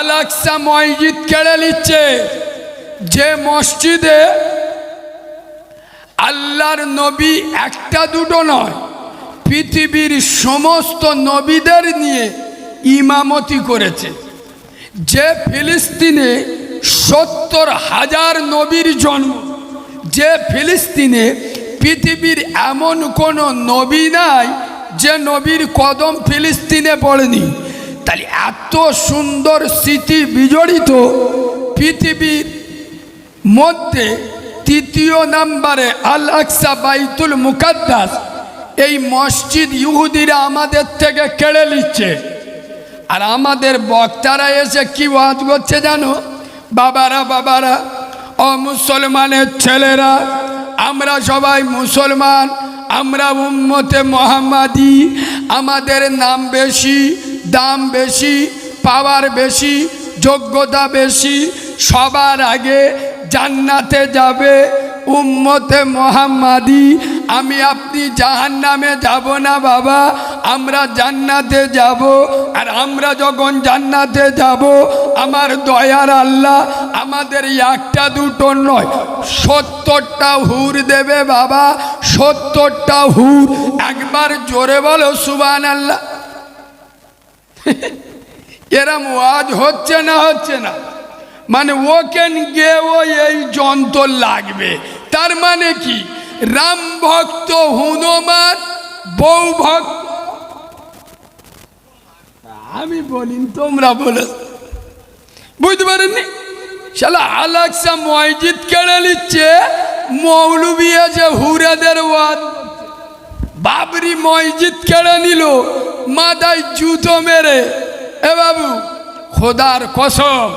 আলাক্সা মসজিদ কেড়ে নিচ্ছে। যে মসজিদে আল্লাহর নবী একটা দুটো নয়, পৃথিবীর সমস্ত নবীদের নিয়ে ইমামতি করেছে। যে ফিলিস্তিনে সত্তর হাজার নবীর জন্ম, যে ফিলিস্তিনে পৃথিবীর এমন কোনো নবী নাই যে নবীর কদম ফিলিস্তিনে পড়েনি। তাহলে এত সুন্দর স্মৃতি বিজড়িত পৃথিবীর মধ্যে তৃতীয় নাম্বারে আল আকসা বাইতুল মুকাদ্দাস, এই মসজিদ ইহুদিরা আমাদের থেকে কেড়ে নিচ্ছে। আর আমাদের বক্তারা এসে কি ওয়াজ করছে জানো? বাবারা বাবারা, ও মুসলমানের ছেলেরা, আমরা সবাই মুসলমান, আমরা উম্মতে মোহাম্মাদি, আমাদের নাম বেশি দাম বেশি, পাওয়ার বেশি, যোগ্যতা বেশি, সবার আগে জান্নাতে যাবে। উম্মতে মোহাম্মাদি, আমি আপনি জাহান নামে যাব না বাবা, আমরা জান্নাতে যাব। আর আমরা যখন জান্নাতে যাব, আমার দয়ার আল্লাহ আমাদের একটা দুটো নয়, সত্তরটা হুর দেবে বাবা, সত্তরটা হুর। একবার জোরে বলো সুবান আল্লাহ এরম ওয়াজ হচ্ছে না হচ্ছে না। মানে ওকেন গেও এই যন্ত্র লাগবে। তার মানে কি? রাম ভক্ত হনুমান, বউ ভক্ত। আমি বলি তোমরা বলে। বুঝতে পারেননি? শালা আলাক্সা মসজিদ কেড়ে নিচ্ছে, মৌলবি আছে হুরাদের ওয়াদ বাবরি মসজিদ কেড়ে নিল, মাথায় জুতো মেরে। এ বাবু, খোদার কসম,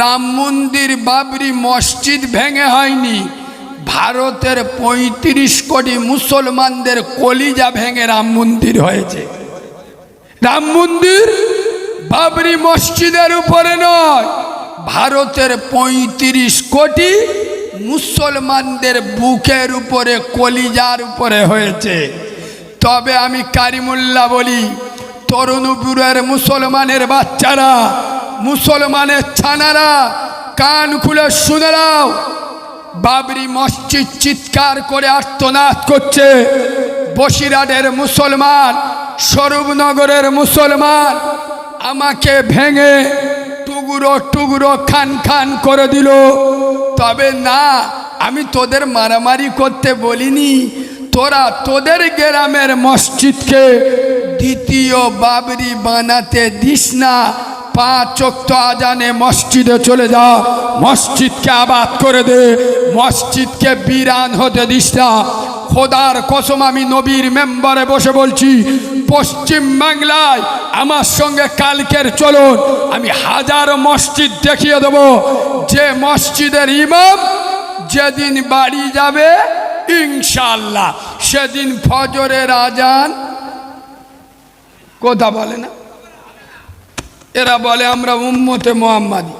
রাম মন্দির বাবরি মসজিদ ভেঙে হয়নি, ভারতের পঁয়ত্রিশ কোটি মুসলমানদের কলিজা ভেঙে রাম মন্দির হয়েছে। রাম মন্দির বাবরি মসজিদের উপরে নয়, ভারতের পঁয়ত্রিশ কোটি মুসলমানদের বুকের উপরে, কলিজার উপরে হয়েছে। তবে আমি কারিমুল্লাহ বলি তরুণপুরের মুসলমানের বাচ্চারা, মুসলমানের ছানারা, কান খুলে শুনে নাও। বাবরি মসজিদ চিৎকার করে আর্তনাদ করছে। বসিরহাটের মুসলমান, স্বরূপনগরের মুসলমান, আমাকে ভেঙে টুকরো টুকরো, খান খান করে দিল। তবে না, আমি তোদের মারামারি করতে বলিনি। তোরা তোদের গ্রামের মসজিদকে দ্বিতীয় বাবরি বানাতে দিস না। পাঁচ আজানে মসজিদে চলে যা। মসজিদকে আবাদ করে দে। মসজিদকে বিরান হতে দিস না। খোদার কসম আমি নবীর মেম্বারে বসে বলছি, পশ্চিম বাংলায় আমার সঙ্গে কালকের চলুন, আমি হাজার মসজিদ দেখিয়ে দেব। যে মসজিদের ইমাম যেদিন বাড়ি যাবে ইনশাল্লাহ সেদিন ফজরের আজান। কথা বলে না? এরা বলে, আমরা উম্মতে মোহাম্মাদি।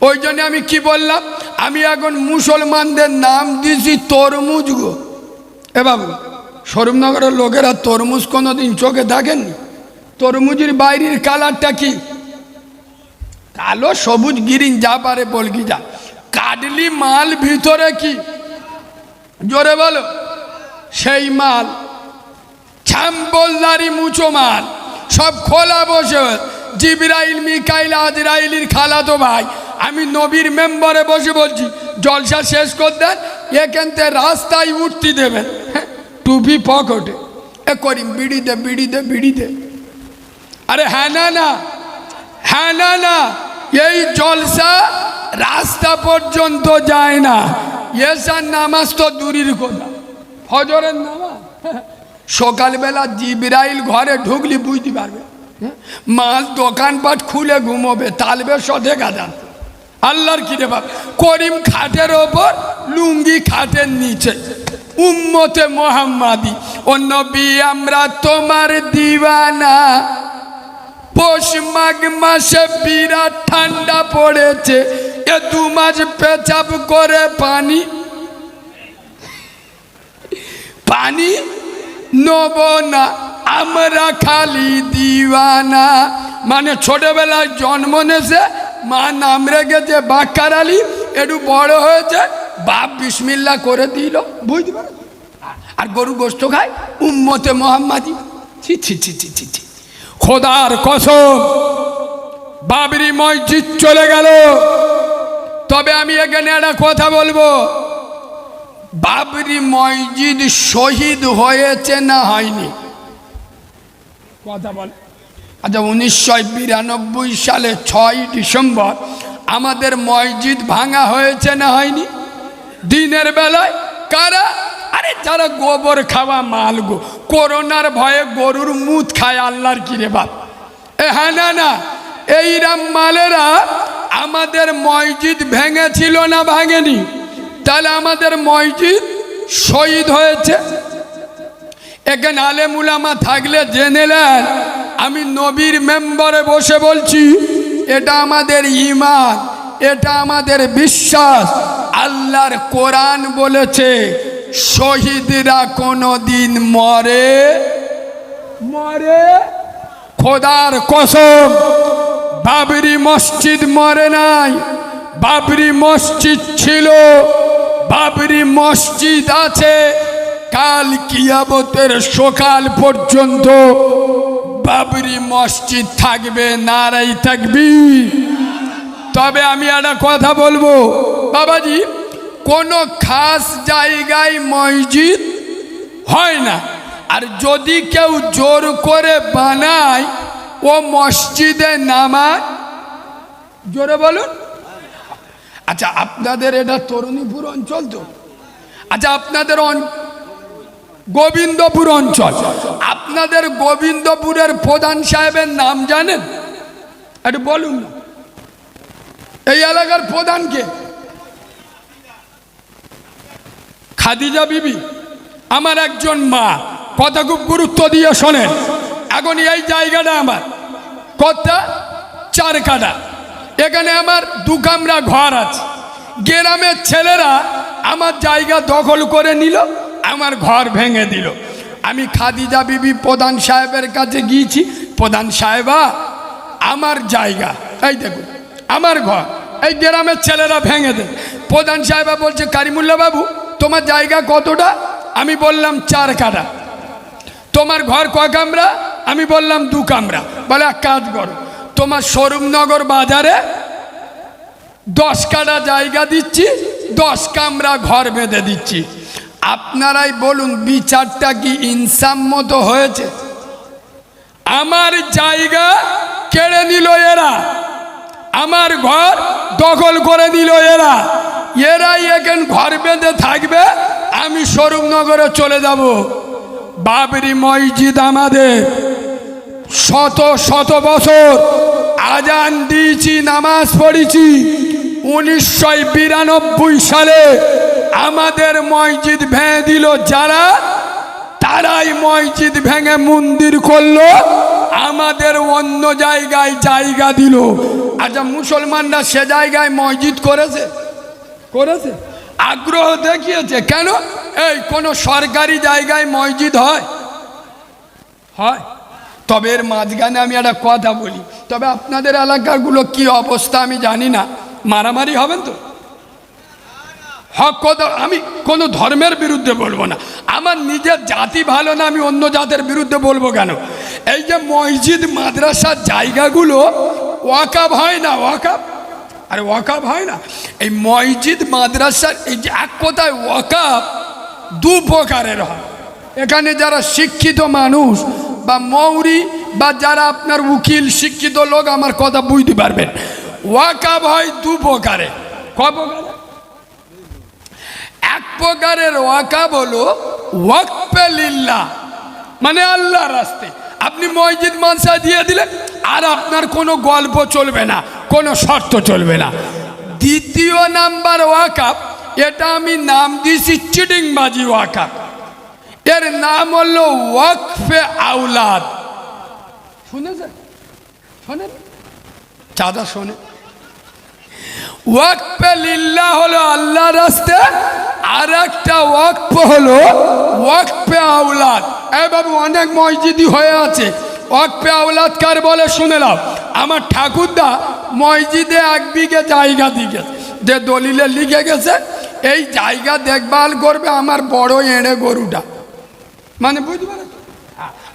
ওই জন্য আমি কি বললাম? আমি এখন মুসলমানদের নাম দিয়েছি তরমুজ গো। এ বাবু সরুমনগরের লোকেরা তরমুজ কোনো দিন চোখে দেখেননি? তরমুজের বাইরের কালারটা কি? কালো, সবুজ, গিরিন, যা পারে বলকি যা। কাডলি মাল ভিতরে কি? জোরে বলো। সেই মাল। ছাম্বলদারি মুচো মাল। সব খোলা বসে। জিবরাইল, মিকাইল, আজরাইলির খালাতো ভাই। আমি নবীর মেম্বারে বসে বলছি, জলসা শেষ করে দেন। থেকে রাস্তায় উঠতে দেবেন। টুপি পকেটে। এ করিম, বিড়ি দে বিড়ি দে বিড়ি দে। আরে হ্যাঁ না না। হ্যাঁ না না। এই জলসা রাস্তা পর্যন্ত যায় না। এসার নামাজ তো দূরের কথা। ফজরের নামাজ। সকালবেলা জিবরাইল ঘরে ঢুকলি বুঝতে পারবে? মাল দোকানপাট খুলে ঘুমোবে, তালবে সদে গাদান আল্লাহর কি বাপ? করিম খাটের ওপর, লুঙ্গি খাটের নিচে। উম্মতে মোহাম্মাদি, ও নবী, আমরা তোমার দিওয়ানা পৌষ মাঘ মাসে বিরাট ঠান্ডা পড়েছে, এ দু মাস পেচাপ করে পানি। পানি নব না, আমরা খালি দিওয়ানা মানে ছোটবেলায় জন্ম নেছে মা নাম রেখেছে বাক্কার আলী একটু বড় হয়েছে, বাপ বিসমিল্লা করে দিল। বুঝতে পারো আর গরু গোস্ত খায়? উম্মতে মোহাম্মাদি। ছি ছি ছি ছি ছি ছি। খোদার কসম, বাবরি মসজিদ চলে গেল। তবে আমি এখানে একটা কথা বলব। বাবরি মসজিদ শহীদ হয়েছে না হয়নি? কথা বল। আচ্ছা উনিশশো বিরানব্বই সালে ছয় ডিসেম্বর আমাদের মসজিদ ভাঙা হয়েছে না হয়নি? দিনের বেলায় কারা? আরে যারা গোবর খাওয়া মাল গো, করোনার ভয়ে গরুর মুত খায় আল্লাহর কিরে বাপ? এ হ্যাঁ না না, এইরাম মালেরা আমাদের মসজিদ ভেঙেছিল না ভাঙেনি? তাহলে আমাদের মসজিদ শহীদ হয়েছে? এখানে আলেমুলামা থাকলে জেনে নেন আমি নবীর মেম্বারে বসে বলছি এটা আমাদের ইমান এটা আমাদের বিশ্বাস। আল্লাহর কোরআন বলেছে শহীদরা কোনো দিন মরে মরে। খোদার কসম বাবরি মসজিদ মরে নাই বাবরি মসজিদ ছিল বাবরি মসজিদ আছে কাল কিয়াবতের সকাল পর্যন্ত বাবরি মসজিদ থাকবে, নারাই থাকবি। তবে আমি একটা কথা বলব। বাবাজি, কোনো খাস জায়গায় মসজিদ হয় না। আর যদি কেউ জোর করে বানায়, ও মসজিদে নামায় জোরে বলুন। আচ্ছা আপনাদের এটা তরুণীপুর অঞ্চল তো? আচ্ছা আপনাদের গোবিন্দপুর অঞ্চল। আপনাদের গোবিন্দপুরের প্রধান সাহেবের নাম জানেন? একটু বলুন না। এই এলাকার প্রধানকে খাদিজা বিবি, আমার একজন মা, কথা খুব গুরুত্ব দিয়ে শোনেন। এখন এই জায়গাটা আমার। কতটা চার কাটা এখানে আমার দু কামরা ঘর আছে। গ্রামের ছেলেরা আমার জায়গা দখল করে নিল। আমার ঘর ভেঙে দিল। আমি খাদিজা বিবি প্রধান সাহেবের কাছে গিয়েছি। প্রধান সাহেবা, আমার জায়গা, এই দেখুন, আমার ঘর, এই গ্রামের ছেলেরা ভেঙে দেয়। প্রধান সাহেবা বলছে, কারিমুল্লা বাবু, তোমার জায়গা কতটা? আমি বললাম, চার কাটা তোমার ঘর ক কামরা? আমি বললাম, দু কামরা। বলে, এক কাজ করো, তোমার স্বরূপনগর বাজারে দশ কাটা জায়গা দিচ্ছি, দশ কামরা ঘর বেঁধে দিচ্ছি। আপনারাই বলুন, বিচারটা কি ইনসাম্মত হয়েছে? আমার জায়গা কেড়ে নিল এরা। আমার ঘর দখল করে দিল এরা। এরাই এখন ঘর বেঁধে থাকবে, আমি স্বরূপনগরে চলে যাব। বাবরি মসজিদ আমাদের। শত শত বছর আজান দিয়েছি, নামাজ পড়েছি। উনিশশো বিরানব্বই সালে আমাদের মসজিদ ভেঙে দিল যারা, তারাই মসজিদ ভেঙে মন্দির করল, আমাদের অন্য জায়গায় জায়গা দিল। আচ্ছা মুসলমানরা সে জায়গায় মসজিদ করেছে? করেছে? আগ্রহ দেখিয়েছে। কেন? এই, কোন সরকারি জায়গায় মসজিদ হয়? হয়। তবে এর মাঝখানে আমি একটা কথা বলি। তবে আপনাদের এলাকাগুলো কি অবস্থা আমি জানি না। মারামারি হবেন তো? হক আমি কোনো ধর্মের বিরুদ্ধে বলব না। আমার নিজের জাতি ভালো না, আমি অন্য জাতের বিরুদ্ধে বলব কেন? এই যে মসজিদ, মাদ্রাসার জায়গাগুলো ওয়াকাব হয় না ওয়াকাব আরে ওয়াকাব হয় না। এই মসজিদ, মাদ্রাসার এই যে এক কথায় ওয়াকাব দু প্রকারের হয়। এখানে যারা শিক্ষিত মানুষ বা মৌরি বা যারা আপনার উকিল, শিক্ষিত লোক, আমার কথা বুঝতে পারবেন। ওয়াকাব হয় দু প্রকারে। ক প্রকারে? প্রকারের ওয়াকাব হলো ওয়াকপে লিল্লাহ। মানে আল্লাহ রাস্তে। আপনি মসজিদ মানসা দিয়ে দিলেন আর আপনার কোনো গল্প চলবে না, কোনো শর্ত চলবে না। দ্বিতীয় নাম্বার ওয়াকাপ এটা আমি নাম দিয়েছি চিটিংবাজি ওয়াকাপ এর নাম হলো ওয়াকফে আউলাদ শুনেছেন? শোনেন? চাঁদা শোনে। ওয়াকফে লিল্লাহ হলো আল্লাহ রাস্তে, আর একটা ওয়াকফ হলো ওয়াকফে আউলাদ এ বাবু অনেক মসজিদই হয়ে আছে। ওয়াকফে আউলাদ কার বলে শুনে নাও। আমার ঠাকুরদা মসজিদে এক বিঘে জায়গা দিকে যে দলিলে লিখে গেছে, এই জায়গা দেখভাল করবে আমার বড় এঁড়ে গরুটা। মানে পারছ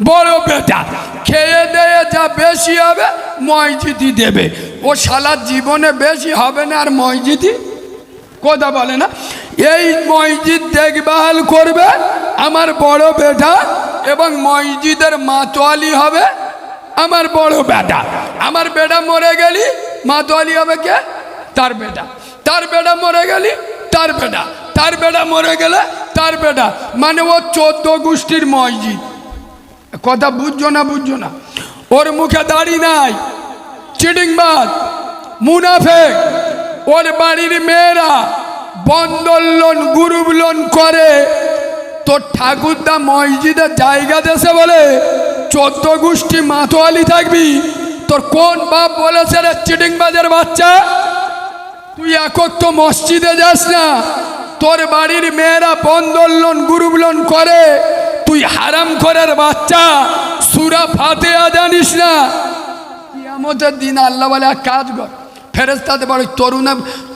বড় বেটা। খেয়ে দেয়ে যা বেশি হবে মসজিদি দেবে। ও শালা জীবনে বেশি হবে না আর মসজিদি কথা বলে না। এই মসজিদ দেখভাল করবে আমার বড় বেটা এবং মসজিদের মাতোয়ালি হবে আমার বড় বেটা। আমার বেটা মরে গেলি, মাতোয়ালি হবে কে? তার বেটা। তার বেটা মরে গেলি, তার বেটা। তার বেটা মরে গেলে তার বেটা। মানে ও চোদ্দ গোষ্ঠীর মসজিদ। কথা বুঝছ না বুঝছ না? ওর মুখে দাড়ি নাই, চিটিংবাজ, মুনাফেক। ওর বাড়ির মেয়েরা বন্দর লোন, গ্রুপ লোন করে। তোর ঠাকুরদা মসজিদের জায়গা দেশে বলে, চোদ্দ গোষ্ঠী মাতোয়ালি থাকবি। তোর কোন বাপ বলেছে রে চিটিংবাজের বাচ্চা? তুই একক তো মসজিদে যাস না। তোর বাড়ির মেয়েরা বন্দর লোন, গ্রুপ লোন করে। তুই হারাম করার বাচ্চা। সুরা ফাতেয়া জানিস না? কিয়ামতের দিন আল্লাহ বলে কাজ কর। ফেরেস্তাতে বলে তরুণ,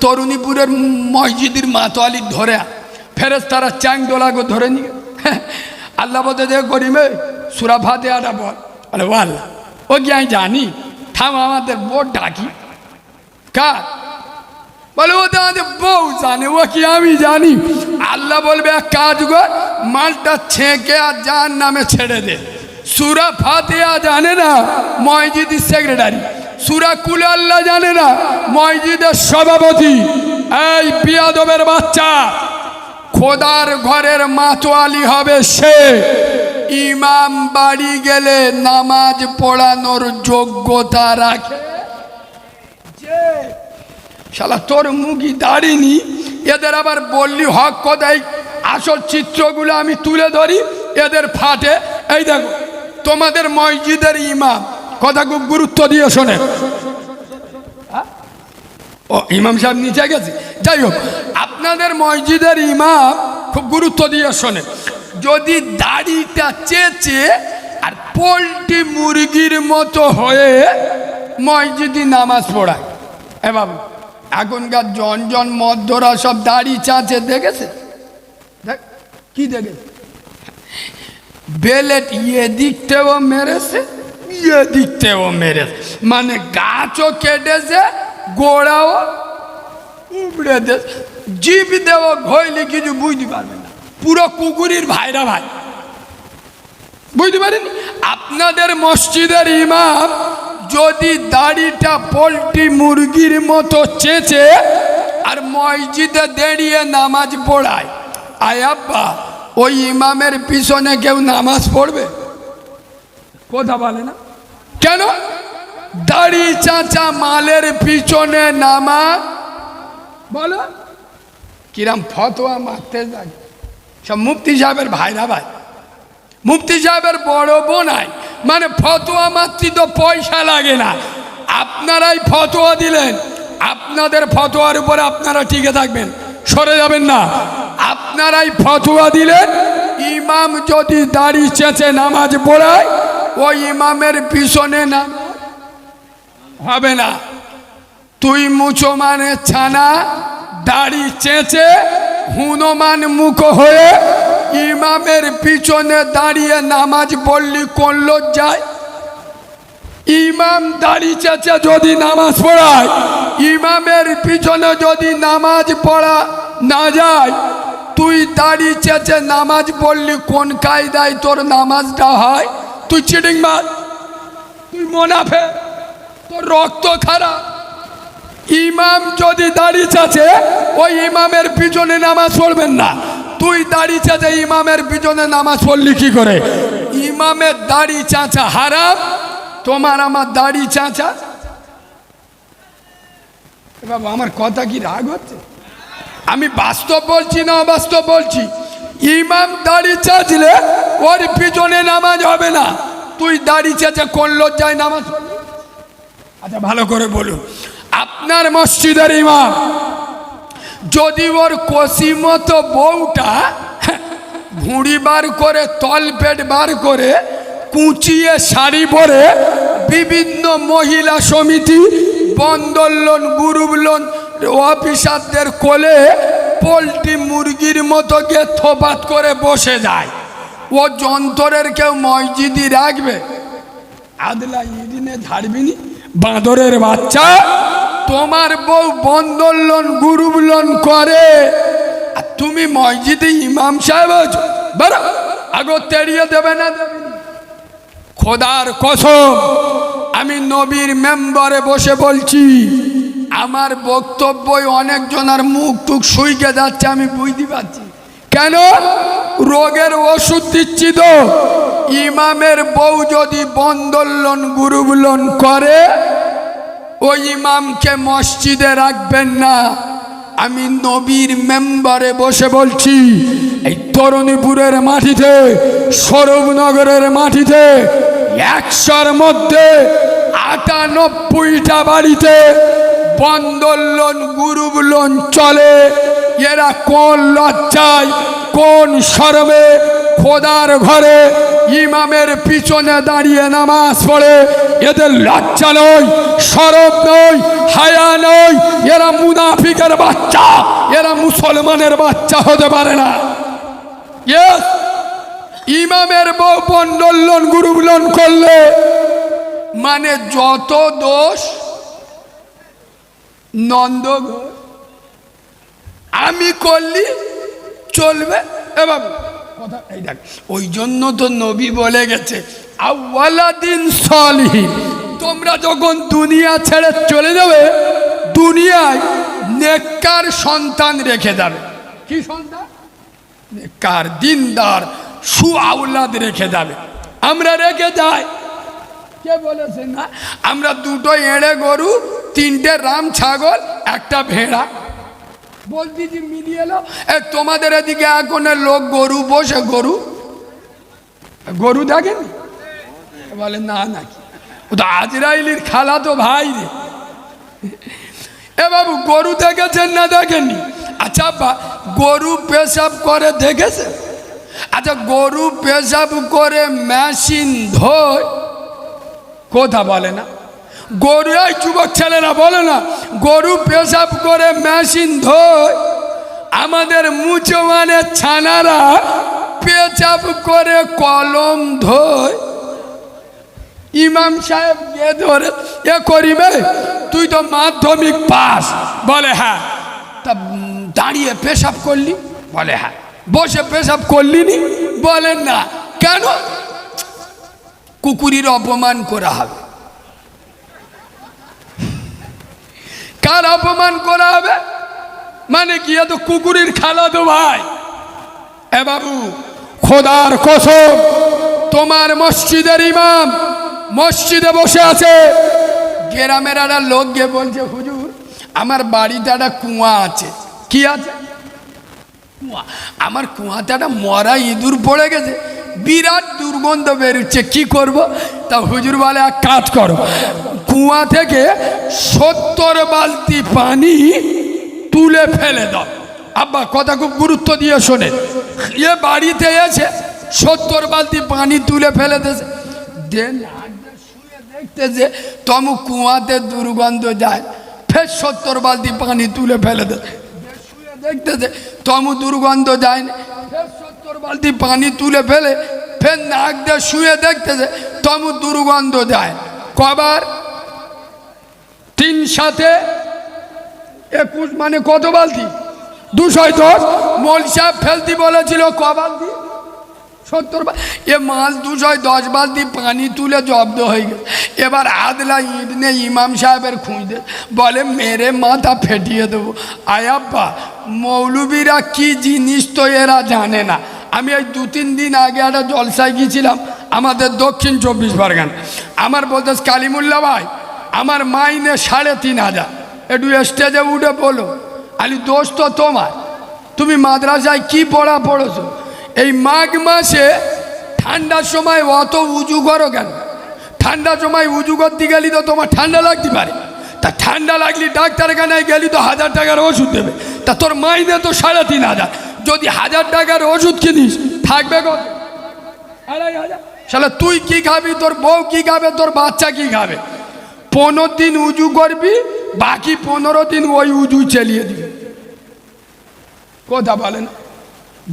তরুণীপুরের মসজিদের মাতোয়ালি ধরে। ফেরেস্তারা চ্যাং দোলাগো ধরে নিয়ে আল্লাহ বলতে করিমে সুরা ফাতেয়াটা বল বলে বল ও কি আমি জানি? থাম, আমাদের বোর্ড ডাকি। কার? বলে, ও তো আমাদের বউ জানে, ও কি আমি জানি? আল্লাহ বলবে, এক কাজ কর, মালটা ছেঁকে আর যার নামে ছেড়ে দে। সুরা ফাতেয়া জানে না, মসজিদের সেক্রেটারি সুরা কুল আল্লাহ জানে না, মসজিদের সভাপতি। এই পিয়াদবের বাচ্চা, খোদার ঘরের মাতোয়ালি হবে সে। ইমাম বাড়ি গেলে নামাজ পড়ানোর যোগ্যতা রাখে। শালা, তোর মুখই দাঁড়িনি। এদের আবার বললি, হক কোথায় আসল চিত্রগুলো আমি তুলে ধরি, এদের ফাটে। এই দেখো, তোমাদের মসজিদের ইমাম কথা খুব গুরুত্ব দিয়ে শোনে। হ্যাঁ? ও, ইমাম সাহেব নিচে গেছে। যাই হোক, আপনাদের মসজিদের ইমাম খুব গুরুত্ব দিয়ে শোনে। যদি দাড়িটা চেঁচে আর পোলট্রি মুরগির মতো হয়ে মসজিদি নামাজ পড়ায়। এ বাবু, এখনকার জন জন মধ্যরা সব দাড়ি চাঁচে দেখেছে? দেখ, কি দেখেছে বেলেট ইয়ে দিকতেও মেরেছে। মানে গাছও কেটেছে, গোড়াও উবড়ে দে জিপ দেও ঘইলে কিছু বুঝতে পারবে না। পুরো কুকুরির ভাইরা ভাই। বুঝতে পারেন আপনাদের মসজিদের ইমাম যদি দাড়িটা পোলট্রি মুরগির মতো চেঁচে আর মসজিদে দাঁড়িয়ে নামাজ পড়ায় আয়াব্বা ওই ইমামের পিছনে কেউ নামাজ পড়বে? কথা বলে না। কেন? দাড়ি চাচা মালের পিছনে নামাজ বলো। কিরাম ফতোয়া মারতে যায়। সব মুফতি সাহেবের ভাইরা ভাই। মুফতি সাহেবের বড় বোনাই মানে ফতোয়া মাতৃ তো পয়সা লাগে না। আপনারাই ফতোয়া দিলেন। আপনাদের ফতোয়ার উপরে আপনারা টিকে থাকবেন। সরে যাবেন না। আপনারাই ফতোয়া দিলেন। ইমাম যদি দাড়ি চেঁচে নামাজ পড়ায় ওই ইমামের পিছনে নাম হবে না। তুই মুসলমানের ছানা, দাড়ি চেঁচে হুনমান মুখ হয়ে ইমামের পিছনে দাঁড়িয়ে নামাজ পড়লি, কোন লজ্জায়? ইমাম দাড়ি চেঁচে যদি নামাজ পড়ায়, ইমামের পিছনে যদি নামাজ পড়া না যায়, তুই দাড়ি চেঁচে নামাজ পড়লি, কোন কায়দায় তোর নামাজটা হয়? তুই চিটিং মার, তুই মোনাফে, তোর রক্ত খারাপ। ইমাম যদি দাড়ি চাচে, ওই ইমামের পিছনে নামাজ পড়বেন না। তুই দাড়ি চাচা ইমামের পিছনে নামাজ পড়লি কি করে? ইমামের দাড়ি চাচা হারাম, তোমার আমার দাড়ি চাচা। বাবা, আমার কথা কি রাগ হচ্ছে? আমি বাস্তব বলছি না অবাস্তব বলছি? ইমাম দাড়ি চাচলে ওর পিছনে নামাজ হবে না। তুই দাড়ি চেঁচে কোন লজ্জায় নামাজ আচ্ছা ভালো করে বলুন। আপনার মসজিদের ইমাম, যদি ওর কষি মতো বউটা ভুঁড়ি বার করে, তল পেট বার করে, কুচিয়ে শাড়ি পরে বিভিন্ন মহিলা সমিতি, বন্দর লোন, গ্রুপ লোন, অফিসারদের কোলে পোলট্রি মুরগির মতো গিয়ে থোপাত করে বসে যায়। ও যন্ত্রের কেউ মসজিদি রাখবে। আদলা ইদিনে ঝাড়বিনি বাঁদরের বাচ্চা, তোমার বউ বন্দর লোন লোন করে। আর তুমি মসজিদে ইমাম সাহেব আছো। বারো, আগো তেড়িয়ে দেবে না? খোদার কসম, আমি নবীর মেম্বারে বসে বলছি আমার বক্তব্যই অনেকজনের মুখ টুক শুইকে যাচ্ছে, আমি বুঝতে পারছি। কেন? রোগের ওষুধ দিচ্ছি তো। ইমামের বউ যদি বন্দোলন গুরুবলন করে, ওই ইমামকে মসজিদে রাখবেন না। আমি নবীর মেম্বারে বসে বলছি, এই তরুণীপুরের মাটিতে সৌরভনগরের মাটিতে, একশোর মধ্যে আটানব্বইটা বাড়িতে বন্দর লোন লোন চলে। এরা কোন লজ্জায়, কোন সরবে খোদার ঘরে ইমামের পিছনে দাঁড়িয়ে নামাজ পড়ে। এদের লজ্জা নয় সরব নয়, হায়া নয়। এরা মুনাফিকের বাচ্চা, এরা মুসলমানের বাচ্চা হতে পারে না! ইমামের বউ পণ্ডলন গুরুবলন করলে মানে যত দোষ নন্দ আমি করলি, চলবে এ বাবু কথা ওই জন্য তো নবী বলে গেছে আউ্লাদিন সলহীন, তোমরা যখন দুনিয়া ছেড়ে চলে যাবে, দুনিয়ায় নেককার সন্তান রেখে যাবে। কি সন্তান? নেককার, দিনদার সু আউলাদ রেখে যাবে। আমরা রেখে যাই। কে বলেছে না? আমরা দুটো এড়ে গরু তিনটে রাম ছাগল একটা ভেড়া। বলছি যে মিলিয়ে এলো এ তোমাদের এদিকে এখন লোক গরু বসে গরু। গরু দেখেনি? বলে না নাকি ও তো আজরাইলির খালা তো ভাই রে। এ বাবু গরু দেখেছেন না দেখেননি আচ্ছা বা গরু পেশাব করে দেখেছে? আচ্ছা গরু পেশাব করে মেশিন ধোয় কথা বলে না। গরু এই যুবক ছেলেরা বলে না, গরু পেশাব করে মেশিন ধোয়। আমাদের মুচো মানে ছানারা পেশাব করে কলম ধোয়। ইমাম সাহেব গিয়ে ধরে, এ করিবে? তুই তো মাধ্যমিক পাস। বলে হ্যাঁ। তা দাঁড়িয়ে পেশাব করলি? বলে হ্যাঁ। বসে পেশাব করলি নি বলেন না। কেন? কুকুরির অপমান করা হবে। কার অপমান করা হবে? মানে কি এত কুকুরের খালা তো ভাই। এ বাবু, খোদার কসম, তোমার মসজিদের ইমাম মসজিদে বসে আছে। গ্রামের একটা লোক গিয়ে বলছে, হুজুর, আমার বাড়িতে একটা কুয়া আছে। কি আছে? কুয়া? আমার কুয়াতে একটা মরা ইঁদুর পড়ে গেছে। বিরাট দুর্গন্ধ বেরোচ্ছে, কি করব? তা হুজুর বলে, এক কাজ করো, কুয়া থেকে সত্তর বালতি পানি তুলে ফেলে দাও। আব্বা, কথা খুব গুরুত্ব দিয়ে শোনে। এ বাড়িতে এসে সত্তর বালতি পানি তুলে ফেলে দিয়েছে। দেন দেখতে যে তমু কুয়াতে দুর্গন্ধ যায়, ফের সত্তর বালতি পানি তুলে ফেলে দেয়। শুয়ে দেখতেছে তমু দুর্গন্ধ যায় না ফের বালতি পানি তুলে ফেলে, ফের নাক দিয়ে শুয়ে দেখতেছে, তমু দুর্গন্ধ দেয়। কবার? তিন সাথে? একুশ মানে কত বালতি? দুশোয় দশ? মল সাহেব ফেলতি বলেছিল, ক বালতি? সত্তর এ মাল দুশোয় দশ বালতি পানি তুলে জব্দ হয়ে গেল। এবার আদলা ইট নে ইমাম সাহেবের খুঁজতে বলে, মেরে মাথা ফেটিয়ে দেবো। আয়াব্বা মৌলবীরা কি জিনিস তো এরা জানে না। আমি এই দু, তিন দিন আগে একটা জলসায় গিয়েছিলাম, আমাদের দক্ষিণ চব্বিশ পরগনা। আমার বলতে কালিমুল্লা ভাই, আমার মাইনে সাড়ে তিন হাজার। একটু স্টেজে উঠে বলো। আলি, দোষ তো তোমার। তুমি মাদ্রাসায় কি পড়া পড়েছো? এই মাঘ মাসে ঠান্ডার সময় অত উঁচু করো কেন? ঠান্ডার সময় উঁচু করতে গেলি তো তোমার ঠান্ডা লাগতে পারে। তা ঠান্ডা লাগলি ডাক্তারখানায় গেলি তো হাজার টাকার ওষুধ দেবে। তা তোর মাইনে তো সাড়ে তিন হাজার। যদি হাজার টাকার ওষুধ কিনিস, থাকবে কত তুই কি খাবি? তোর বউ কি খাবে? তোর বাচ্চা কি খাবে? পনেরো দিন উজু করবি, বাকি পনেরো দিন ওই উজু চালিয়ে দিবি। কথা বলেন।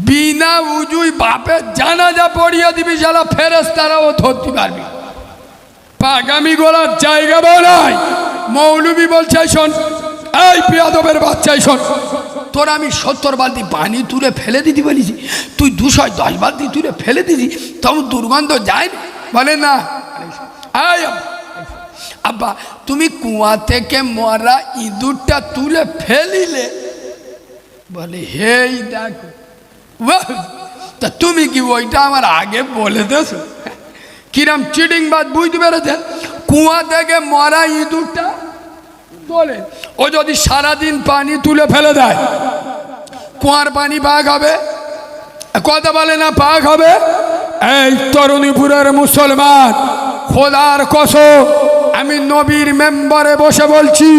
বিনা উজুই বাপের জানাজা পড়িয়ে দিবি, শালা ফেরেস তারাও ধরতে পারবি। পাগামি গোলার জায়গা বলাই মৌলবি বলছে, শোন, এই পিয়াদবের বাচ্চাই শোন। তোর আমি সত্তর বালতি পানি তুলে ফেলে দিতে বলেছি। তুই দুশো দশ বালতি তুলে ফেলে দিছি তখন দুর্গন্ধ যায় বলে না। আব্বা, তুমি কুয়া থেকে মরা ইঁদুরটা তুলে ফেলিলে? বলে হেই দেখো! তা তুমি কি ওইটা আমার আগে বলে দেছো কিরাম চিটিং বাদ বুঝতে পেরেছেন? কুয়া থেকে মরা ইঁদুরটা তোলে ও যদি সারাদিন পানি তুলে ফেলে দেয়, কুয়ার পানি পাক হবে? কথা বলে না পাক হবে? এই তরুণীপুরের মুসলমান, খোদার কসম, আমি নবীর মেম্বারে বসে বলছি